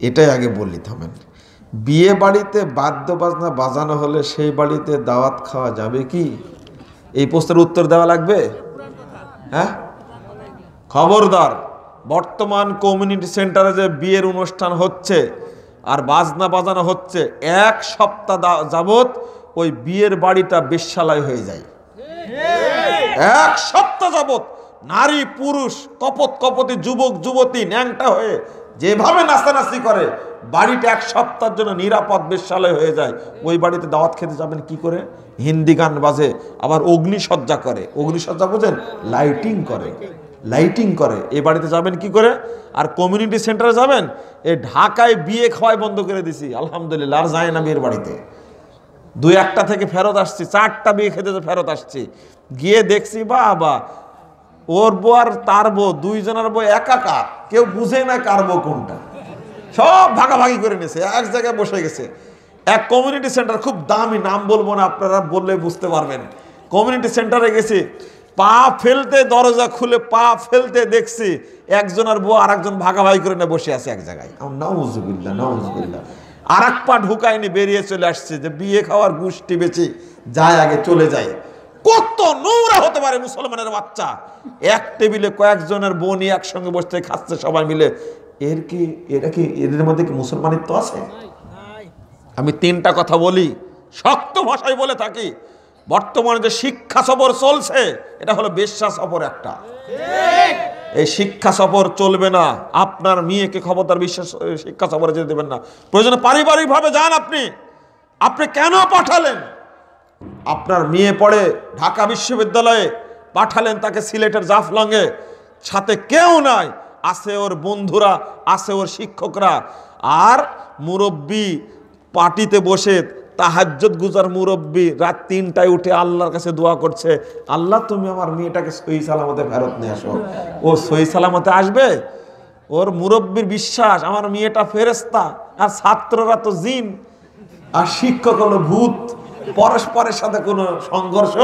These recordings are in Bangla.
এটাই আগে বললি, থামেন। বিয়ে বাড়িতে বাদ্য বাজনা বাজানো হলে সেই বাড়িতে দাওয়াত খাওয়া যাবে কি? এই প্রশ্নের উত্তর দেওয়া লাগবে? হ্যাঁ? খবরদার, বর্তমান কমিউনিটি সেন্টারে যে বিয়ের অনুষ্ঠান হচ্ছে আর বাজনা বাজানো হচ্ছে, এক সপ্তাহ যাবত ওই বিয়ের বাড়িটা বেশ্যালয় হয়ে যায়। এক সপ্তাহ যাবত নারী, পুরুষ কপত কপতি যুবক, যুবতী ন্যাংটা হয়ে যেভাবে নাস্তানাস্তি করে, বাড়িটা এক সপ্তাহের জন্য নিরাপদ বেশ্যালয় হয়ে যায়। ওই বাড়িতে দাওয়াত খেতে যাবেন কি করে? হিন্দি গান বাজে, আবার অগ্নিসজ্জা করে। অগ্নিসজ্জা বোঝেন? লাইটিং করে। লাইটিং করে। এ বাড়িতে যাবেন কি করে? আর কমিউনিটি সেন্টারে যাবেন? এ ঢাকায় বিয়ে খাওয়াই বন্ধ করে দিছি। আলহামদুলিল্লাহ, আর যায় না বিয়ের বাড়িতে। দুই একটা থেকে ফেরত আসছি, চারটা বিয়ে খেতে ফেরত আসছি। গিয়ে দেখছি বা বা ওর বউ আর তার বউ, দুইজনের বউ একাকার। কেউ বুঝে না কার বউ কোনটা। সব ভাগাভাগি করে নিয়েছে এক জায়গায় বসে গেছে। এক কমিউনিটি সেন্টার খুব দামি, নাম বলব না, আপনারা বললে বুঝতে পারবেন। কমিউনিটি সেন্টারে গেছি, পা ফেলতে দরজা খুলে পা ফেলতে দেখছি, একজনের বউ আর একজন ভাগাভাগি করে নিয়ে বসে আছে এক জায়গায়। নাউজুবিল্লাহ নাউজুবিল্লাহ। আর এক পা ঢুকায়নি, বেরিয়ে চলে আসছে, যে বিয়ে খাওয়ার গুষ্টি বেচে যায় আগে, চলে যায়। নোংরা হতে পারে মুসলমানের বাচ্চা। এক টেবিলে কয়েকজনের বোনই একসঙ্গে বসতে খাচ্ছে সবাই মিলে। এর কি এটা কি এদের মধ্যে কি মুসলমানিত্ব আছে? আমি তিনটা কথা বলি, শক্ত ভাষায় বলে থাকি। বর্তমানে যে শিক্ষা সফর চলছে, এটা হলো বেশ্যা সফর একটা। এই শিক্ষা সফর চলবে না। আপনার মেয়েকে খবরদার বিশ্বাস, শিক্ষা সফরে যেতে দেবেন না। প্রয়োজনে পারিবারিকভাবে যান আপনি। আপনি কেন পাঠালেন? আপনার মেয়ে পড়ে ঢাকা বিশ্ববিদ্যালয়ে পাঠালেন তাকে সিলেটের জাফলংয়ে। সাথে কেউ নাই, আছে ওর বন্ধুরা, আছে ওর শিক্ষকরা। আর মুরব্বী পার্টিতে বসে তাহাজ্জত গুজার মুরব্বী রাত তিনটায় উঠে আল্লাহর কাছে দোয়া করছে, আল্লাহ, তুমি আমার মেয়েটাকে সহি সালামতে ফেরত নিয়ে আসো। ও সহি সালামতে আসবে? ওর মুরব্বীর বিশ্বাস, আমার মেয়েটা ফেরেস্তা আর ছাত্ররা তো জিন। আর শিক্ষক হলো ভূত। পরস্পরের সাথে কোনো সংঘর্ষ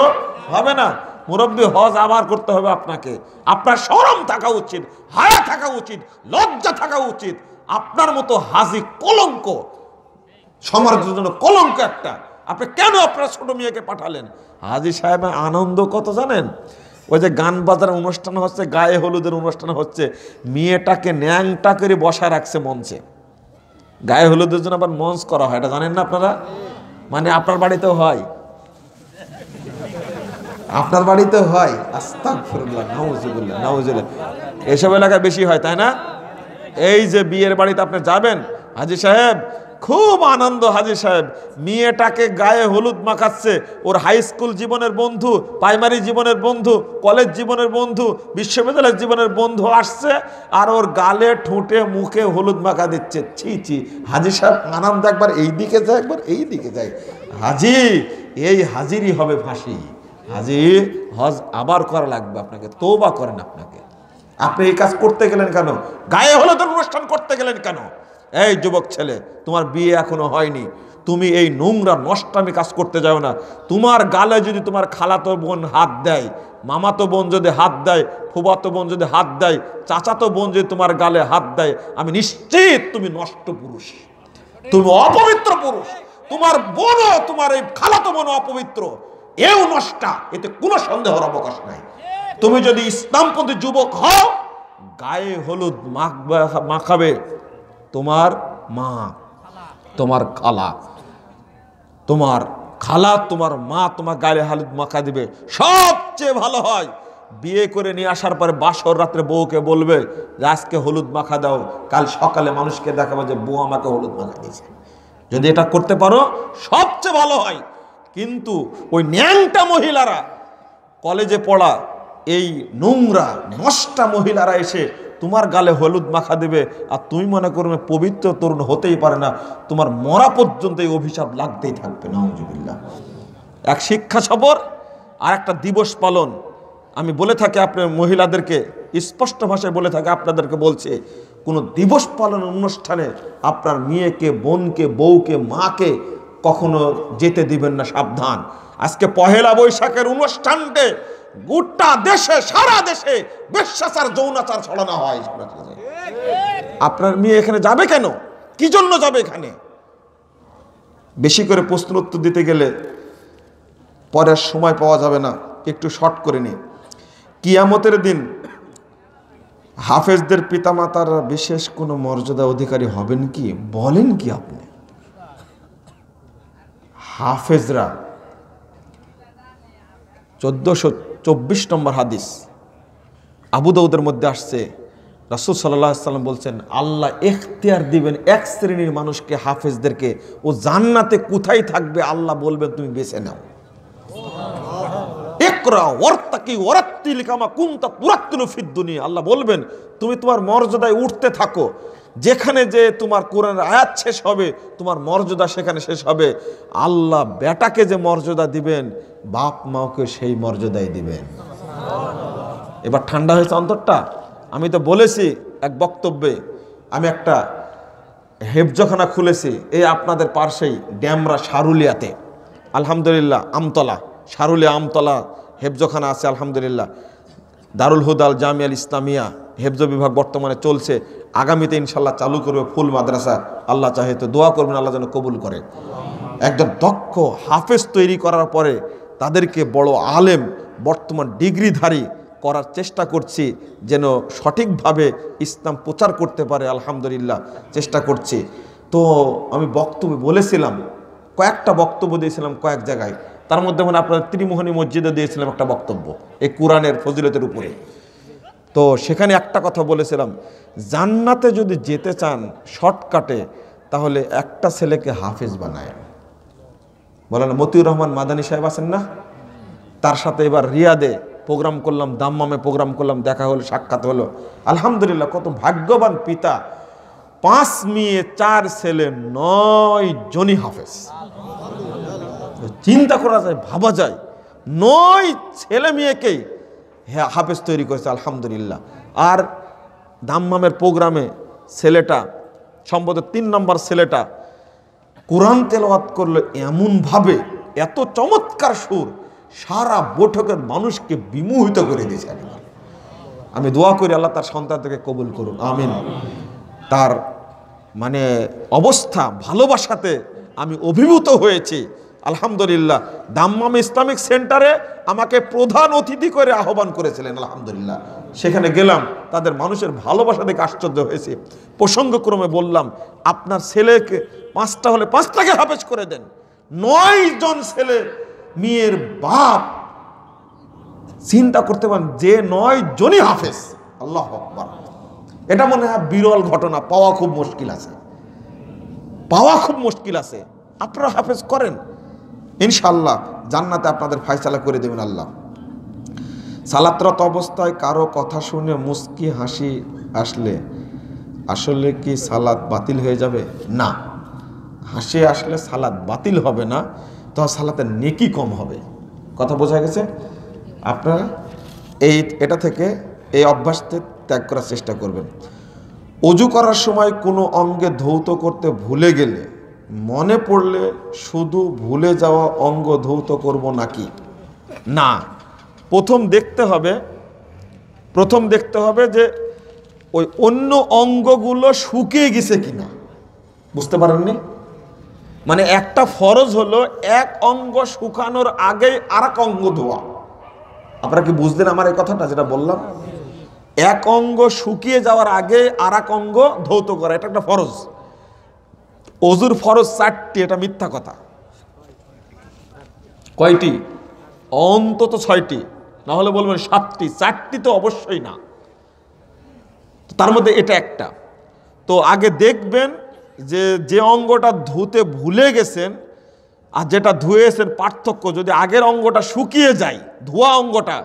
হবে না। মুরব্বী হজ আবার করতে হবে আপনাকে। আপনার সরম থাকা উচিত, হায়া থাকা উচিত, লজ্জা থাকা উচিত। আপনার মতো হাজি কলঙ্ক, সমাজের জন্য কলঙ্ক একটা। আপনি কেন আপনার ছোট মেয়েকে পাঠালেন? হাজি সাহেবের আনন্দ কত জানেন? ওই যে গান বাজার অনুষ্ঠান হচ্ছে, গায়ে হলুদের অনুষ্ঠান হচ্ছে, মেয়েটাকে ন্যাংটা করে বসা রাখছে মঞ্চে। গায়ে হলুদের জন্য আবার মঞ্চ করা হয়, এটা জানেন না আপনারা? মানে আপনার বাড়িতেও হয়? আপনার বাড়িতেও হয়? নাউজুবিল্লাহ। এসব এলাকায় বেশি হয়, তাই না? এই যে বিয়ের বাড়িতে আপনি যাবেন, হাজি সাহেব খুব আনন্দ, হাজি সাহেব। মেয়েটাকে গায়ে হলুদ মাখাচ্ছে। ওর হাই স্কুল জীবনের বন্ধু প্রাইমারি জীবনের বন্ধু কলেজ জীবনের বন্ধু বিশ্ববিদ্যালয়ের জীবনের বন্ধু আসছে আর ওর গালে, ঠোঁটে, মুখে হলুদ মাখা দিচ্ছে। ছি ছি। হাজি সাহেব আনন্দ একবার এই দিকে যায়, একবার এই দিকে যায়। হাজি, এই হাজিরই হবে ফাঁসি। হাজি, হজ আবার করা লাগবে আপনাকে তোবা করেন আপনাকে। আপনি এই কাজ করতে গেলেন কেন? গায়ে হলুদের অনুষ্ঠান করতে গেলেন কেন? এই যুবক ছেলে, তোমার বিয়ে এখনও হয়নি। তুমি এই নোংরা, নষ্টামি কাজ করতে যাও না। তোমার গালে যদি তোমার খালাতো বোন হাত দেয়, মামাতো বোন যদি হাত দেয় ফুবাতো বোন যদি হাত দেয়, চাচাতো বোন যদি তোমার গালে হাত দেয়, আমি নিশ্চিত তুমি নষ্ট পুরুষ। তুমি অপবিত্র পুরুষ। তোমার বোনও, তোমার এই খালাতো বোন অপবিত্র। এও নষ্টা, এতে কোনো সন্দেহর অবকাশ নাই। তুমি যদি ইসলামপন্থী যুবক হও, গায়ে হলুদ মাখবে মাখাবে। তোমার মা, তোমার খালা তোমার খালা, তোমার মা, তোমার গায়ে হলুদ মাখা দিবে। সবচেয়ে ভালো হয়, বিয়ে করে নিয়ে আসার পরে বাসর রাত্রে বউকে বলবে যে, আজকে হলুদ মাখা দাও, কাল সকালে মানুষকে দেখাবো যে বউ আমাকে হলুদ মাখা দিয়েছে। যদি এটা করতে পারো, সবচেয়ে ভালো হয়। কিন্তু ওই ন্যাংটা মহিলারা, কলেজে পড়া এই নোংরা নষ্টা মহিলারা এসে তোমার গালে হলুদ মাখা দেবে আর তুমি মনে করবে পবিত্র তরুণ হতেই পারে না। তোমার মরা পর্যন্ত এই অভিশাপ লাগতেই থাকবে, নাউজুবিল্লাহ। এক শিক্ষা সফর আর একটা দিবস পালন। আমি বলে থাকি আপনার মহিলাদেরকে, স্পষ্ট ভাষায় বলে থাকি, আপনাদেরকে বলছে, কোনো দিবস পালন অনুষ্ঠানে আপনার মেয়েকে, বোনকে, বউকে, মাকে কখনো যেতে দিবেন না, সাবধান। আজকে পহেলা বৈশাখের অনুষ্ঠানকে গোটা দেশে, সারা দেশে বিশ্বাচার যৌনাচার ছড়ানো হয় আপনার মেয়ে এখানে যাবে কেন? কি জন্য যাবে এখানে? বেশি করে প্রশ্ন উত্তর দিতে গেলে পরের সময় পাওয়া যাবে না। একটু শর্ট করে নি কিয়ামতের দিন হাফেজদের পিতামাতার বিশেষ কোনো মর্যাদা অধিকারী হবেন কি? বলেন কি আপনি? হাফেজরা চোদ্দশো চব্বিশ নম্বর হাদিস। আবু দাউদের মধ্যে আসছে, রাসুল সাল্লাহ সাল্লাম বলছেন, আল্লাহ এখতিয়ার দিবেন এক শ্রেণির মানুষকে, হাফেজদেরকে। ও জান্নাতে কোথায় থাকবে আল্লাহ বলবেন, তুমি বেছে নাও। আল্লাহ বলবেন, তুমি তোমার মর্যাদায় উঠতে থাকো। যেখানে যে তোমার কোরআনের আয়াত শেষ হবে, তোমার মর্যাদা সেখানে শেষ হবে। আল্লাহ বেটাকে যে মর্যাদা দিবেন, বাপ মাওকে সেই মর্যাদাই দিবেন। এবার ঠান্ডা হয়েছে অন্তরটা। আমি তো বলেছি এক বক্তব্যে, আমি একটা হেফজখানা খুলেছি, এই আপনাদের পার্শ্বেই ড্যামরা সারুলিয়াতে। আলহামদুলিল্লাহ, আমতলা, সারুলিয়া আমতলা হেফজখানা আছে, আলহামদুলিল্লাহ। দারুল হুদাল জামিয়াল ইসলামিয়া হেফজ বিভাগ বর্তমানে চলছে। আগামীতে ইনশাল্লাহ চালু করবে ফুল মাদ্রাসা। আল্লাহ চাহে তো দোয়া করবেন, আল্লাহ যেন কবুল করে। একজন দক্ষ হাফেজ তৈরি করার পরে তাদেরকে বড় আলেম, বর্তমান ডিগ্রিধারী করার চেষ্টা করছি, যেন সঠিকভাবে ইসলাম প্রচার করতে পারে, আলহামদুলিল্লাহ, চেষ্টা করছি। তো আমি বক্তব্য বলেছিলাম, কয়েকটা বক্তব্য দিয়েছিলাম কয়েক জায়গায়। তার মধ্যে মানে আপনার ত্রিমোহনী মসজিদে দিয়েছিলাম একটা বক্তব্য, এই কোরআনের ফজিলতের উপরে। তো সেখানে একটা কথা বলেছিলাম, জান্নাতে যদি যেতে চান শর্টকাটে, তাহলে একটা ছেলেকে হাফেজ বানায়। বলেন, মতিউর রহমান মাদানী সাহেব আছেন না? তার সাথে এবার রিয়াদে প্রোগ্রাম করলাম, দাম্মামে প্রোগ্রাম করলাম, দেখা হলো, সাক্ষাৎ হলো। আলহামদুলিল্লাহ, কত ভাগ্যবান পিতা। পাঁচ মেয়ে, চার ছেলে, নয় জনি হাফেজ। চিন্তা করা যায়, ভাবা যায়, নয় ছেলে মেয়েকেই হ্যাঁ হাফেজ তৈরি করেছে, আলহামদুলিল্লাহ। আর দাম্মামের প্রোগ্রামে ছেলেটা, সম্ভবত তিন নম্বর ছেলেটা কোরআন তেলাওয়াত করল এমনভাবে, এত চমৎকার সুর, সারা বৈঠকের মানুষকে বিমোহিত করে দিয়েছে আমি দোয়া করি আল্লাহ তার সন্তানকে কবুল করুন আমিন। তার মানে অবস্থা ভালোবাসাতে আমি অভিভূত হয়েছি। আলহামদুলিল্লাহ, দাম্মাম ইসলামিক সেন্টারে আমাকে প্রধান অতিথি করে আহ্বান করেছিলেন, আলহামদুলিল্লাহ। সেখানে গেলাম, তাদের মানুষের ভালোবাসা দেখে আশ্চর্য হয়েছে। প্রসঙ্গক্রমে বললাম, আপনার ছেলেকে পাঁচটা হলে পাঁচটাকে হাফেজ করে দেন। নয় জন ছেলে মেয়ের বাপ। চিন্তা করতে পারেন, যে নয় জনই হাফেজ। আল্লাহ এটা মনে হয় বিরল ঘটনা, পাওয়া খুব মুশকিল আছে। পাওয়া খুব মুশকিল আছে। আপনারা হাফেজ করেন। ইনশাল্লাহ জান্নাতে আপনাদের ফায়সালা করে দেবেন আল্লাহ। সালাতরত অবস্থায় কারও কথা শুনে মুস্কি হাসি আসলে আসলে কি সালাদ বাতিল হয়ে যাবে? না। হাসি আসলে সালাদ বাতিল হবে না, তো সালাতের নেকি কম হবে। কথা বোঝা গেছে? আপনারা এই, এটা থেকে এই অভ্যাসতে ত্যাগ করার চেষ্টা করবেন। অজু করার সময় কোনো অঙ্গে ধৌত করতে ভুলে গেলে মনে পড়লে শুধু ভুলে যাওয়া অঙ্গ ধৌত করব নাকি? না। প্রথম দেখতে হবে, প্রথম দেখতে হবে যে ওই অন্য অঙ্গগুলো শুকিয়ে গেছে কিনা। বুঝতে পারেননি? মানে একটা ফরজ হলো এক অঙ্গ শুকানোর আগেই আর এক অঙ্গ ধোয়া। আপনারা কি বুঝলেন আমার এই কথাটা যেটা বললাম? এক অঙ্গ শুকিয়ে যাওয়ার আগে আর এক অঙ্গ ধৌত করা, এটা একটা ফরজ। অজুর ফরজ চারটি, এটা মিথ্যা কথা। কয়টি? অন্তত ছয়টি। না হলে বলবেন সাতটি। চারটি তো অবশ্যই না। তার মধ্যে এটা একটা। তো আগে দেখবেন যে যে অঙ্গটা ধুতে ভুলে গেছেন আর যেটা ধুয়েছেন পার্থক্য, যদি আগের অঙ্গটা শুকিয়ে যায়, ধোয়া অঙ্গটা,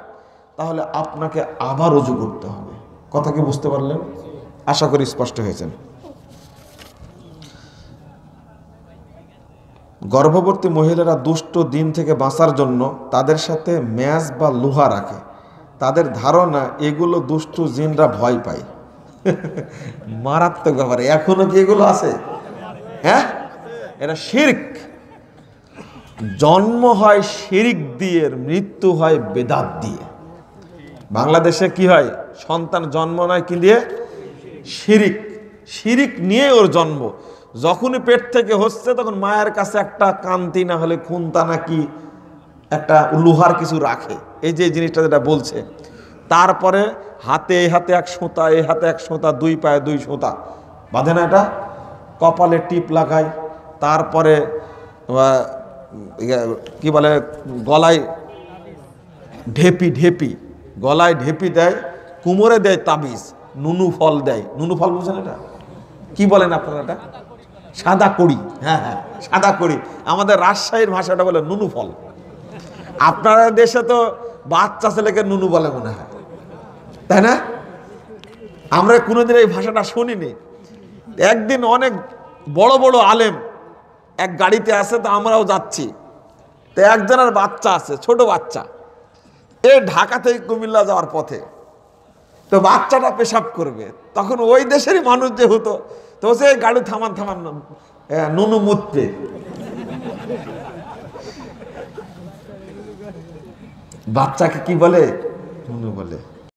তাহলে আপনাকে আবার উজু করতে হবে। কথা কি বুঝতে পারলেন? আশা করি স্পষ্ট হয়েছেন। গর্ভবতী মহিলারা দুষ্ট দিন থেকে বাঁচার জন্য তাদের সাথে ম্যাজ বা লোহা রাখে। তাদের ধারণা, এগুলো দুষ্টু জিনরা ভয় পায়। মারাত্মক ব্যাপার। এখনও কি এগুলো আছে? হ্যাঁ? এটা শির্ক। জন্ম হয় শিরিক দিয়ে, মৃত্যু হয় বেদাত দিয়ে। বাংলাদেশে কি হয়? সন্তান জন্ম নয় কি দিয়ে? শিরিক। শিরিক নিয়ে ওর জন্ম। যখনই পেট থেকে হচ্ছে, তখন মায়ের কাছে একটা কান্তি না হলে খুন্তা নাকি একটা লোহার কিছু রাখে। এই যে জিনিসটা যেটা বলছে, তারপরে হাতে এই হাতে এক সোঁতা এই হাতে এক সোঁতা, দুই পায়ে দুই সোঁতা, বাঁধে না এটা? কপালে টিপ লাগায়, তারপরে কি বলে, গলায় ঢেপি ঢেপি, গলায় ঢেপি দেয়, কুমোরে দেয় তাবিজ, নুনু ফল দেয়। নুনু ফল বুঝেন এটা? কি বলেন আপনারা এটা? সাদা কড়ি। হ্যাঁ হ্যাঁ সাদা কড়ি। আমাদের রাজশাহীর ভাষাটা বলে নুনু ফল। আপনারা দেশে তো বাচ্চা ছেলেকে নুনু বলে মনে হয়। তাই না? আমরা কোনোদিন এই ভাষাটা শুনিনি। একদিন অনেক বড় বড় আলেম এক গাড়িতে আছে, তো আমরাও যাচ্ছি। তো একজনের বাচ্চা আছে, ছোট বাচ্চা। এ ঢাকা থেকে কুমিল্লা যাওয়ার পথে। তো বাচ্চাটা পেশাব করবে। তখন ওই দেশেরই মানুষ যেহেতু তো সে গাড়ি থামান থামান নুনু মুতে বাচ্চাকে কি বলে? নুনু বলে।